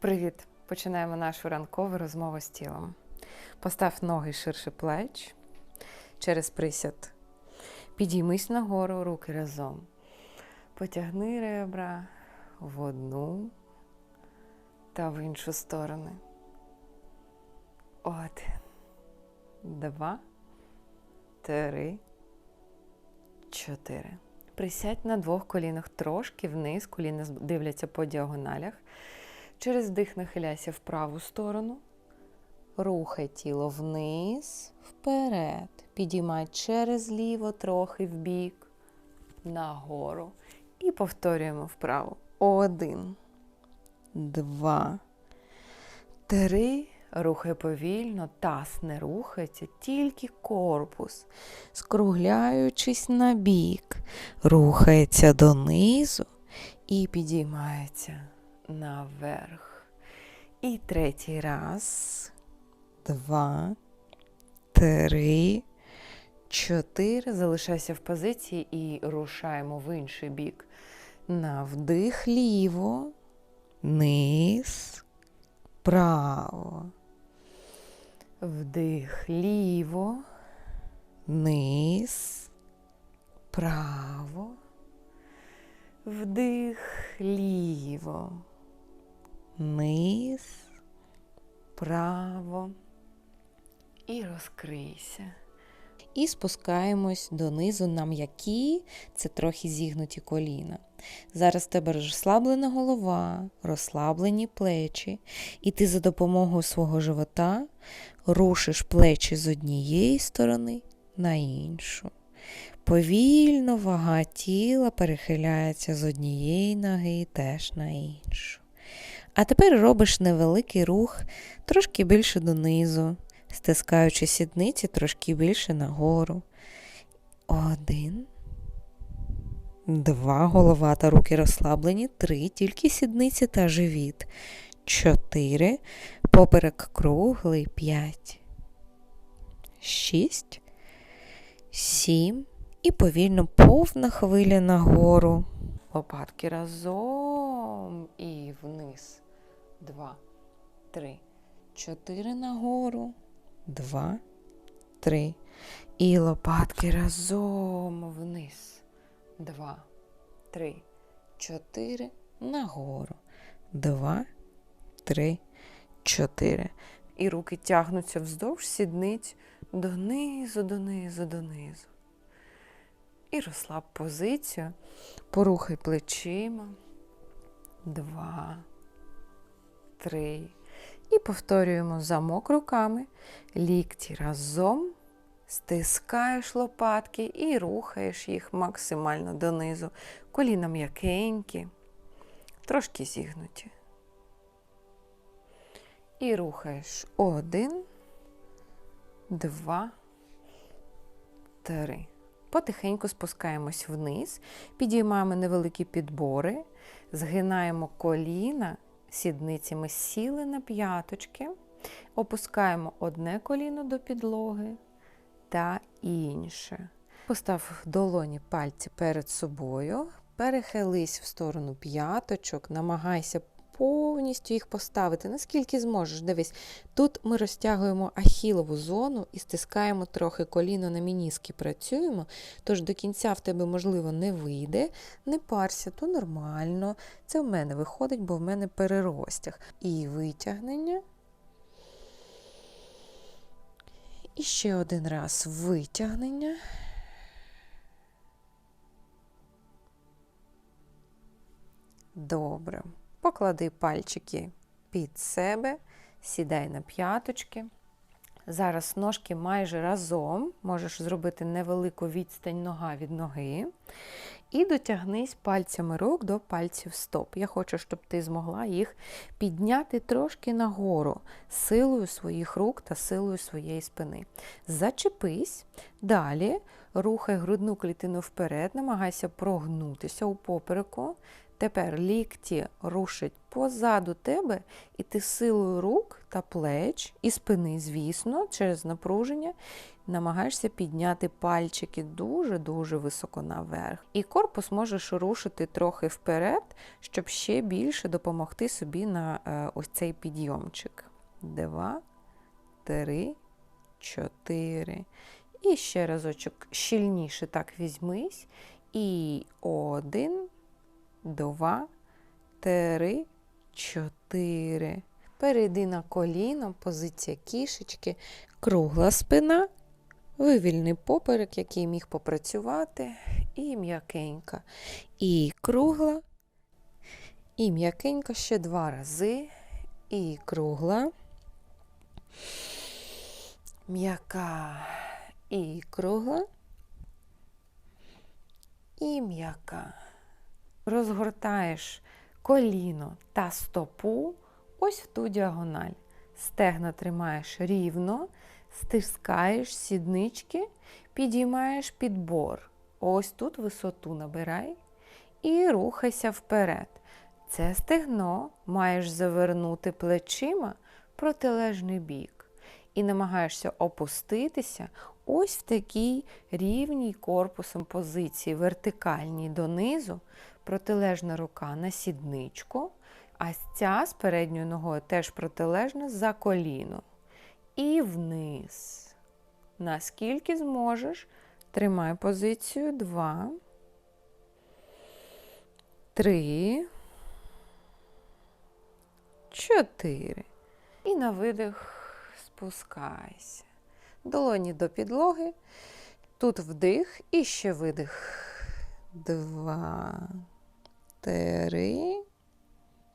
Привіт! Починаємо нашу ранкову розмову з тілом. Постав ноги ширше плеч через присяд. Підіймись нагору, руки разом. Потягни ребра в одну та в іншу сторону. Один, два, три, чотири. Присядь на двох колінах трошки вниз, коліна дивляться по діагоналях. Через вдих нахиляйся в праву сторону. Рухай тіло вниз, вперед. Підіймай через ліво, трохи вбік, нагору. І повторюємо вправо. Один, два, три. Рухай повільно, таз не рухається, тільки корпус, скругляючись на бік, рухається донизу і підіймається наверх. І третій раз, два, три, чотири. Залишайся в позиції і рушаємо в інший бік. На вдих ліво, низ, право. Вдих ліво, низ, право. Вдих ліво, низ, право і розкрийся. І спускаємось донизу на м'які, це трохи зігнуті коліна. Зараз в тебе розслаблена голова, розслаблені плечі, і ти за допомогою свого живота рушиш плечі з однієї сторони на іншу. Повільно вага тіла перехиляється з однієї ноги теж на іншу. А тепер робиш невеликий рух трошки більше донизу, стискаючи сідниці трошки більше нагору. Один. Два голова та руки розслаблені. Три. Тільки сідниці та живіт. Чотири. Поперек круглий. П'ять. Шість. Сім. І повільно повна хвиля нагору. Лопатки разом і вниз. Два, три, чотири нагору. Два, три. І лопатки разом вниз. Два, три, чотири. Нагору. Два, три, чотири. І руки тягнуться вздовж сідниць донизу, донизу, донизу. І розслаб позицію. Порухай плечима. Два, три. І повторюємо замок руками. Лікті разом. Стискаєш лопатки і рухаєш їх максимально донизу. Коліна м'якенькі, трошки зігнуті. І рухаєш один, два, три. Потихеньку спускаємось вниз, підіймаємо невеликі підбори, згинаємо коліна, сідницями сіли на п'яточки, опускаємо одне коліно до підлоги та інше. Постав долоні пальці перед собою, перехились в сторону п'яточок, намагайся повністю їх поставити, наскільки зможеш. Дивись, тут ми розтягуємо ахілову зону і стискаємо трохи коліно на мініски працюємо, тож до кінця в тебе, можливо, не вийде. Не парся, то нормально. Це в мене виходить, бо в мене переростяг. І витягнення. І ще один раз витягнення. Добре. Поклади пальчики під себе, сідай на п'яточки. Зараз ножки майже разом, можеш зробити невелику відстань нога від ноги. І дотягнись пальцями рук до пальців стоп. Я хочу, щоб ти змогла їх підняти трошки нагору силою своїх рук та силою своєї спини. Зачепись, далі Рухай грудну клітину вперед, намагайся прогнутися у попереку. Тепер лікті рушать позаду тебе, і ти силою рук та плеч і спини, звісно, через напруження намагаєшся підняти пальчики дуже-дуже високо наверх. І корпус можеш рушити трохи вперед, щоб ще більше допомогти собі на е, ось цей підйомчик. Два, три, чотири. І ще разочок щільніше так візьмись. І один, два, три, чотири. Перейди на коліно, позиція кішечки, кругла спина, вивільний поперек, який міг попрацювати, і м'якенька. І кругла, і м'якенька ще два рази, і кругла, м'яка, і кругла, і м'яка. Розгортаєш коліно та стопу ось в ту діагональ. Стегна тримаєш рівно, стискаєш сіднички, підіймаєш підбор. Ось тут висоту набирай і рухайся вперед. Це стегно маєш завернути плечима протилежний бік. І намагаєшся опуститися ось в такій рівній корпусом позиції, вертикальній донизу, протилежна рука на сідничку, а ця з передньою ногою теж протилежна за коліно. І вниз. Наскільки зможеш, тримай позицію. Два, три, чотири. І на видих спускайся. Долоні до підлоги. Тут вдих і ще видих. Два, три,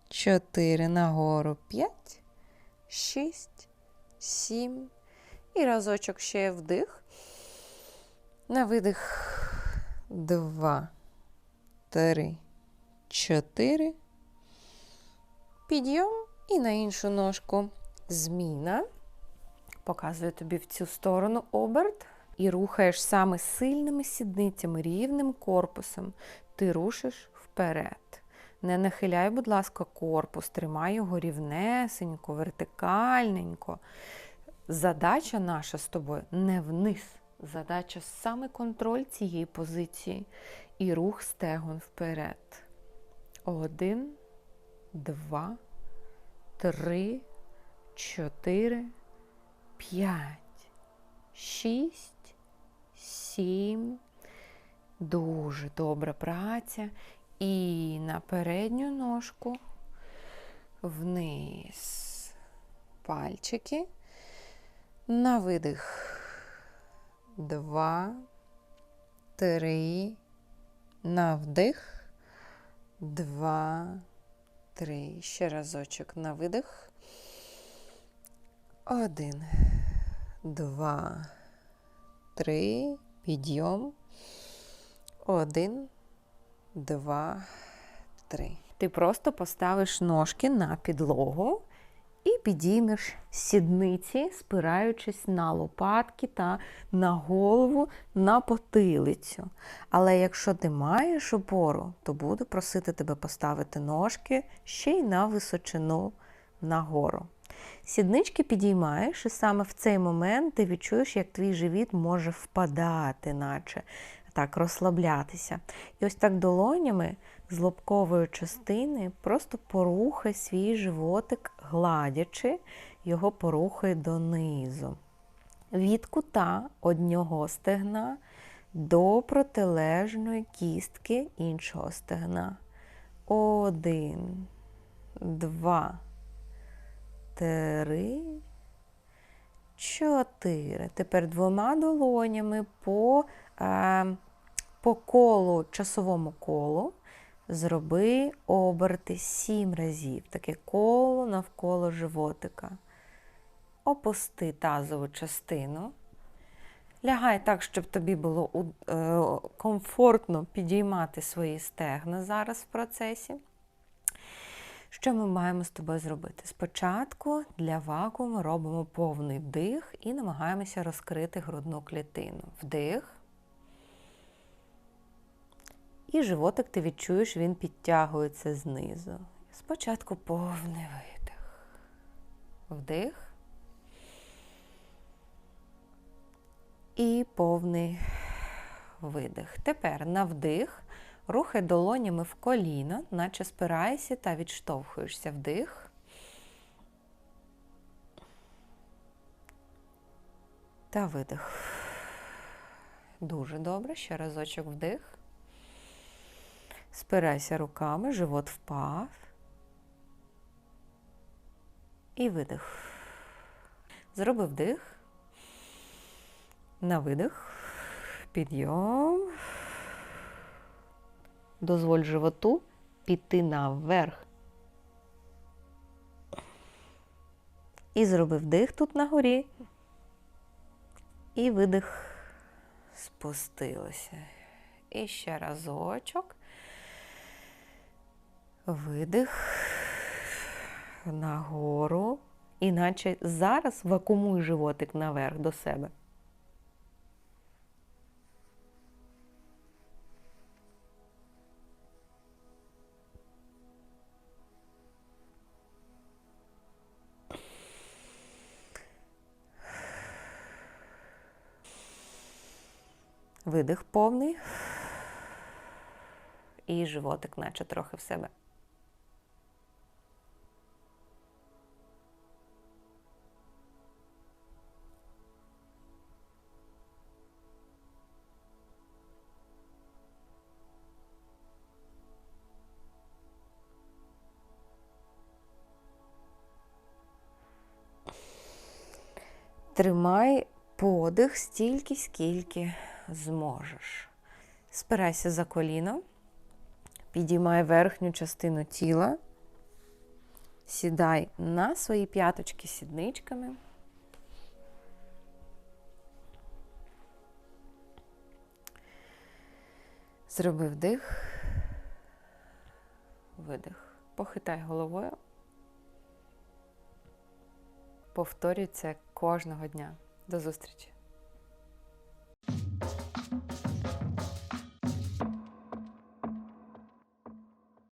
чотири. Нагору. П'ять, шість, сім. І разочок ще вдих. На видих. Два, три, чотири. Підйом і на іншу ножку. Зміна. Показую тобі в цю сторону оберт. І рухаєш саме сильними сідницями, рівним корпусом. Ти рушиш вперед. Не нахиляй, будь ласка, корпус, тримай його рівнесенько, вертикальненько. Задача наша з тобою не вниз. Задача саме контроль цієї позиції і рух стегон вперед. Один, два, три, чотири, п'ять, шість, сім. Дуже добра праця. І на передню ножку вниз. Пальчики. На видих. Два, три. На вдих. Два, три. Ще разочок на видих. Один, два, три. Підйом. Один, два, три. Ти просто поставиш ножки на підлогу і підіймеш сідниці, спираючись на лопатки та на голову, на потилицю. Але якщо ти маєш опору, то буду просити тебе поставити ножки ще й на височину нагору. Сіднички підіймаєш, і саме в цей момент ти відчуєш, як твій живіт може впадати, наче так розслаблятися. І ось так долонями з лобкової частини просто порухай свій животик, гладячи, його порухай донизу. Від кута одного стегна до протилежної кістки іншого стегна. Один, два, три, чотири. Тепер двома долонями по, по колу, часовому колу. Зроби оберти сім разів. Таке коло навколо животика. Опусти тазову частину. Лягай так, щоб тобі було е, комфортно підіймати свої стегна зараз в процесі. Що ми маємо з тобою зробити? Спочатку для вакууму робимо повний вдих і намагаємося розкрити грудну клітину. Вдих. І животик ти відчуєш, він підтягується знизу. Спочатку повний видих. Вдих. І повний видих. Тепер на вдих рухай долонями в коліна, наче спираєшся та відштовхуєшся вдих. Та видих. Дуже добре. Ще разочок вдих. Спирайся руками, живот впав. І видих. Зроби вдих. На видих. Підйом. Дозволь животу піти наверх. І зроби вдих тут на горі. І видих. Спустилося. І ще разочок. Видих. Нагору. Іначе зараз вакуумуй животик наверх до себе. Видих повний. І животик, наче трохи в себе. Тримай подих стільки, скільки зможеш. Спирайся за коліно, підіймай верхню частину тіла, сідай на свої п'яточки сідничками. Зроби вдих, видих. Похитай головою. Повторюй це кожного дня. До зустрічі!